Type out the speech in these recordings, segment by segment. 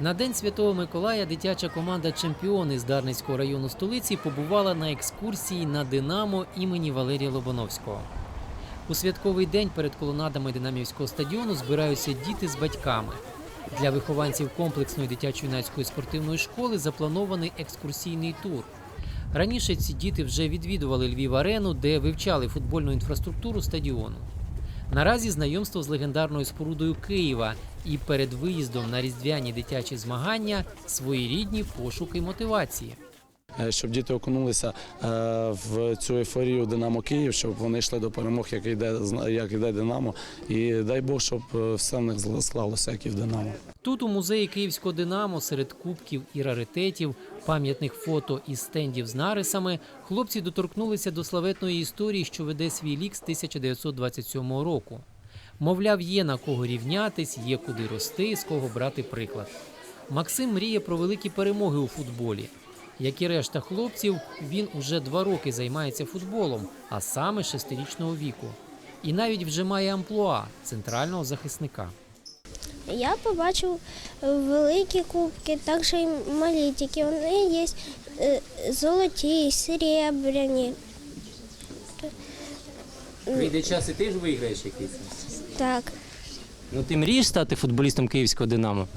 На День Святого Миколая дитяча команда Чемпіони з Дарницького району столиці побувала на екскурсії на Динамо імені Валерія Лобановського. У святковий день перед колонадами Динамівського стадіону збираються діти з батьками. Для вихованців комплексної дитячо-юнацької спортивної школи запланований екскурсійний тур. Раніше ці діти вже відвідували Львів арену, де вивчали футбольну інфраструктуру стадіону. Наразі знайомство з легендарною спорудою Києва і перед виїздом на різдвяні дитячі змагання своєрідні пошуки мотивації. Е, щоб діти окунулися е, в цю ейфорію Динамо Київ, щоб вони йшли до перемог, як йде, як йде Динамо. І дай Бог, щоб е, все в них склалося, як і в Динамо. Тут у музеї Київського Динамо серед кубків і раритетів, пам'ятних фото і стендів з нарисами хлопці доторкнулися до славетної історії, що веде свій лік з 1927 року. Мовляв, є на кого рівнятись, є куди рости, з кого брати приклад. Максим мріє про великі перемоги у футболі. Як і решта хлопців, він уже два роки займається футболом, а саме шестирічного віку. І навіть вже має амплуа центрального захисника. Я побачив великі кубки, також і малі, тільки вони є е, золоті, серебряні. Прийде час і ти ж виграєш якийсь. Так, Ну ти мрієш стати футболістом київського Динамо?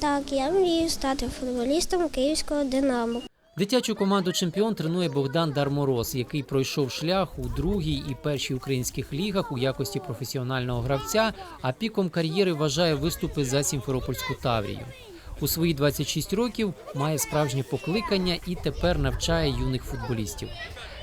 так, я мрію стати футболістом київського Динамо. Дитячу команду чемпіон тренує Богдан Дармороз, який пройшов шлях у другій і першій українських лігах у якості професіонального гравця, а піком кар'єри вважає виступи за Сімферопольську Таврію. У свої 26 років має справжнє покликання і тепер навчає юних футболістів.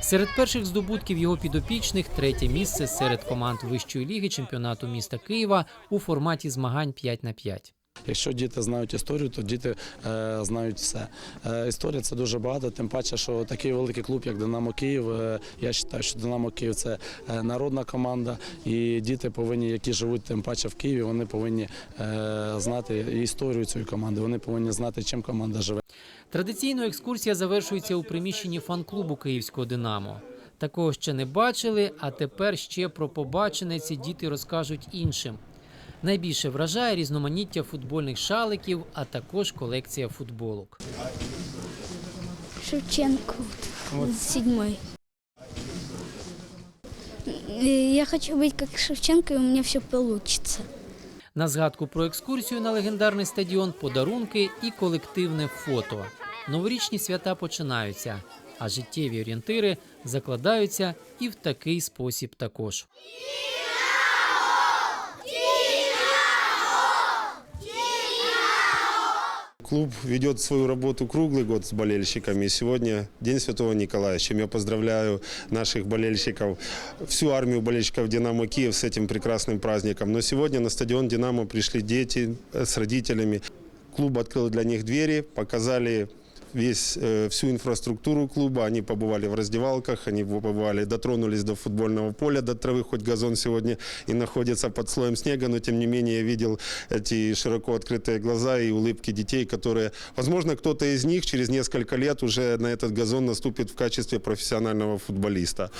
Серед перших здобутків його підопічних третє місце серед команд вищої ліги чемпіонату міста Києва у форматі змагань 5 на 5. Якщо діти знають історію, то діти е, знають все. Е, історія це дуже багато, тим паче, що такий великий клуб, як Динамо Київ. е, я вважаю, що Динамо Київ це народна команда, і діти повинні, які живуть тим паче в Києві, вони повинні знати історію цієї команди. Вони повинні знати, чим команда живе. Традиційно екскурсія завершується у приміщенні фан-клубу Київського Динамо. Такого ще не бачили, а тепер ще про побачене ці діти розкажуть іншим. Найбільше вражає різноманіття футбольних шаликів, а також колекція футболок. Шевченко, седьмой. Я хочу быть как Шевченко, и у меня все получится. На згадку про екскурсію на легендарний стадіон, подарунки і колективне фото. Новорічні свята починаються, а життєві орієнтири закладаються і в такий спосіб також. Клуб ведет свою работу круглый год с болельщиками. И сегодня День Святого Николая, с чем я поздравляю наших болельщиков, всю армию болельщиков «Динамо Киев» с этим прекрасным праздником. Но сегодня на стадион «Динамо» пришли дети э, с родителями. Клуб открыл для них двери, показали весь, э, всю инфраструктуру клуба. Они побывали в раздевалках, они побывали, дотронулись до футбольного поля, до травы, хоть газон сегодня и находится под слоем снега, но тем не менее я видел эти широко открытые глаза и улыбки детей, которые, возможно, кто-то из них через несколько лет уже на этот газон наступит в качестве профессионального футболиста.